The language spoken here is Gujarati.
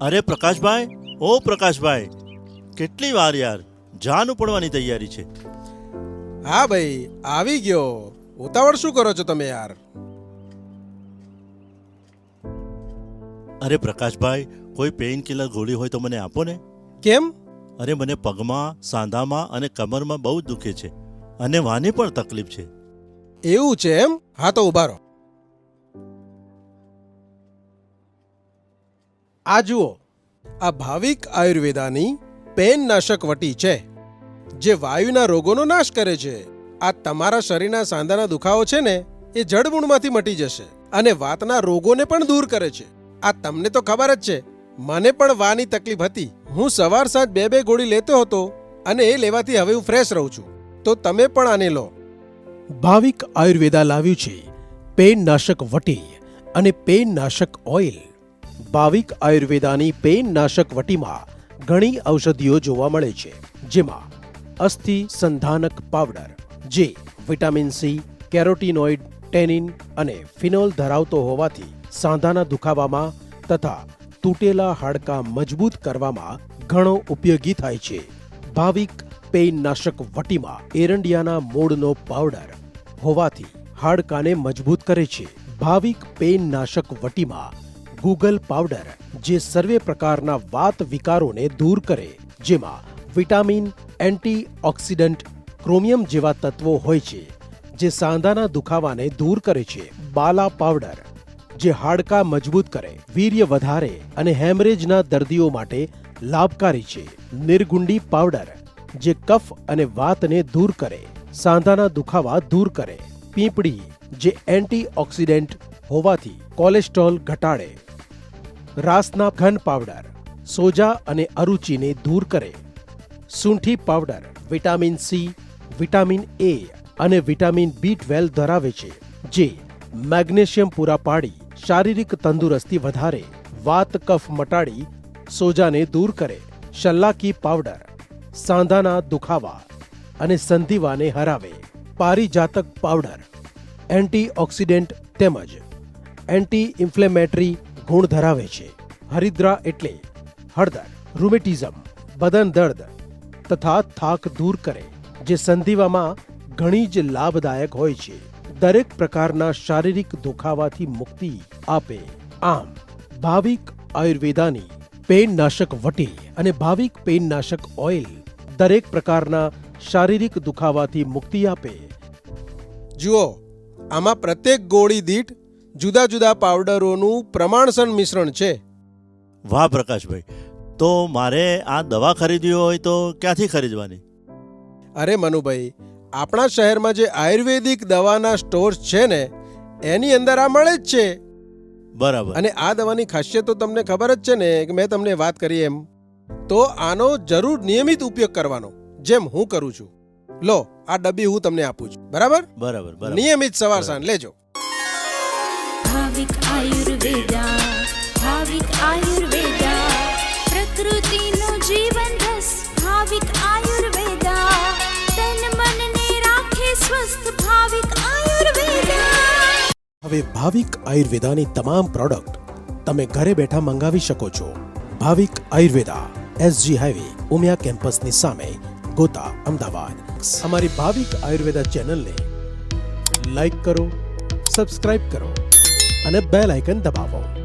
અરે પ્રકાશભાઈ ઓ પ્રકાશભાઈ કેટલી વાર યાર જાન ઉપડવાની તૈયારી છે. હા ભાઈ આવી ગયો. ઉતાવળ શું કરો છો તમે યાર? અરે પ્રકાશભાઈ કોઈ પેઇન કિલર ગોળી હોય તો મને આપો ને. કેમ? અરે મને પગમાં સાંધામાં અને કમરમાં બહુ દુખે છે. અને વાની પણ તકલીફ છે. એવું છે એમ? હા તો ઊભા રહો. આ જુઓ, આ ભાવિક આયુર્વેદાની પેન નાશક વટી છે, જે વાયુના રોગોનો નાશ કરે છે. આ તમારા શરીરના સાંધાના દુખાવો છે ને, એ જડમૂળમાંથી મટી જશે અને વાતના રોગોને પણ દૂર કરે છે. આ તમને તો ખબર જ છે, મને પણ વાની તકલીફ હતી. હું સવાર સાંજ બે બે ગોળી લેતો હતો અને એ લેવાથી હવે હું ફ્રેશ રહું છું. તો તમે પણ આને લો. ભાવિક આયુર્વેદા લાવ્યું છે, પેન નાશક વટી અને પેન નાશક ઓઇલ. ભાવિક આયુર્વેદાની પેન નાશક વટીમાં ઘણી ઔષધિઓ જોવા મળે છે, જેમાં અસ્થિ સંધાનક પાવડર, જે વિટામિન સી, કેરોટીનોઇડ, ટેનિન અને ફિનોલ ધરાવતો હોવાથી સાંધાના દુખાવામાં તથા તૂટેલા હાડકાં મજબૂત કરવામાં ઘણો ઉપયોગી થાય છે. ભાવિક પેઇન નાશક વટીમાં એરંડિયાના મૂળનો પાવડર હોવાથી હાડકાને મજબૂત કરે છે. ભાવિક પેઇન નાશક વટીમાં ગૂગલ પાવડર, જે સર્વે પ્રકારના વાત વિકારોને દૂર કરે, જેમાં વિટામિન એન્ટી ઓક્સિડન્ટ ક્રોમિયમ જેવા તત્વો હોય છે, જે સાંધાના દુખાવાને દૂર કરે છે. બાલા પાવડર, જે હાડકાં મજબૂત કરે, વીર્ય વધારે અને હેમરેજના દર્દીઓ માટે લાભકારી છે. નિર્ગુંડી પાવડર, જે કફ અને વાતને દૂર કરે, સાંધાના દુખાવા દૂર કરે. પીંપળી, જે એન્ટીઓક્સિડન્ટ હોવાથી કોલેસ્ટ્રોલ ઘટાડે. રાસના ઘન પાવડર, સોજા અને અરુચિને દૂર કરે. સૂંઠી powder vitamin C, vitamin A અને વિટામિન બી ટ્વેલ્વ ધરાવે છે, જે મેગ્નેશિયમ પૂરા પાડી શારીરિક તંદુરસ્તી વધારે, વાત કફ મટાડી સોજાને દૂર કરે. શલ્લાકી પાવડર સાંધાના દુખાવા અને સંધિવાને હરાવે. પારિજાતક પાવડર એન્ટીઓક્સિડન્ટ તેમજ એન્ટી ઇન્ફ્લેમેટરી ગુણ ધરાવે છે. હરિદ્રા એટલે હળદર, રૂમેટિઝમ, બદન દર્દ તથા થાક દૂર કરે, જે સંધિવામાં ઘણી જ લાભદાયક હોય છે. દરેક પ્રકારના શારીરિક દુખાવાથી મુક્તિ આપે. આમ, ભાવિક આયુર્વેદાની પેનનાશક વટી અને ભાવિક પેનનાશક ઓઇલ દરેક પ્રકારના શારીરિક દુખાવાથી મુક્તિ આપે. જુઓ, આમાં પ્રત્યેક ગોળી દીઠ જુદા જુદા પાવડરોનું પ્રમાણસર મિશ્રણ છે. વાહ પ્રકાશભાઈ તો મારે આ દવા ખરીદવી હોય તો ક્યાંથી ખરીદવાની? અરે મનુભાઈ આપણા શહેરમાં જે આયુર્વેદિક દવાના સ્ટોર્સ છે ને એની અંદર આ મળે જ છે. બરાબર. અને આ દવાની ખાસિયત તો તમને ખબર જ છે ને કે મેં તમને વાત કરી એમ. તો આનો જરૂર નિયમિત ઉપયોગ કરવાનો જેમ હું કરું છું. લો આ ડબ્બી હું તમને આપું છું. બરાબર? બરાબર બરાબર. નિયમિત સવાર સાંજ લેજો. ભાવિક આયુર્વેદા. ભાવિક આયુર્વેદા. પ્રકૃતિનું જીવન રસ ભાવિક આયુર્વેદા. તન મનને રાખે સ્વસ્થ, ભાવિક આયુર્વેદા. હવે ભાવિક આયુર્વેદાની તમામ પ્રોડક્ટ તમે ઘરે બેઠા મંગાવી શકો છો. ભાવિક આયુર્વેદા એસજી હાઈવે ઉમિયા કેમ્પસની સામે, ગોતા, અમદાવાદ. અમારી ભાવિક આયુર્વેદા ચેનલને લાઈક કરો, સબસ્ક્રાઇબ કરો. અને બેલ આઇકન દબાવો.